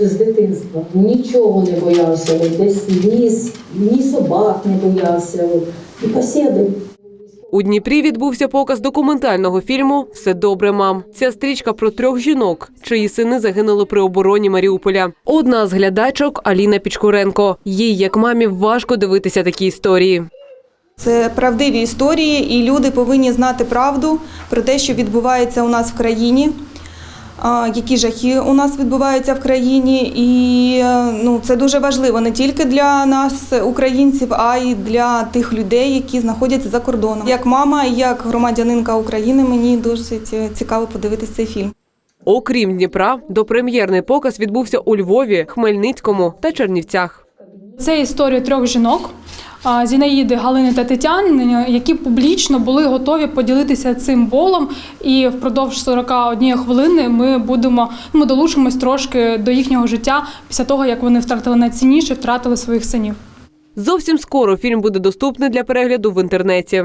З дитинства нічого не боявся, от десь ліс, ні собак не боявся, от, і посіди. У Дніпрі відбувся показ документального фільму Все добре, мам. Ця стрічка про трьох жінок, чиї сини загинули при обороні Маріуполя. Одна з глядачок Аліна Пічкуренко. Їй, як мамі, важко дивитися такі історії. Це правдиві історії, і люди повинні знати правду про те, що відбувається у нас в країні, які жахи у нас відбуваються в країні. І е, ну, це дуже важливо не тільки для нас, українців, а й для тих людей, які знаходяться за кордоном. Як мама, як громадянинка України, мені дуже цікаво подивитися цей фільм. Окрім Дніпра, допрем'єрний показ відбувся у Львові, Хмельницькому та Чернівцях. Це історія трьох жінок. Зінаїди, Галини та Тетяни, які публічно були готові поділитися цим болом. І впродовж 41 хвилини ми будемо ну, ми долучимось трошки до їхнього життя після того, як вони втратили найцінніше, втратили своїх синів. Зовсім скоро фільм буде доступний для перегляду в інтернеті.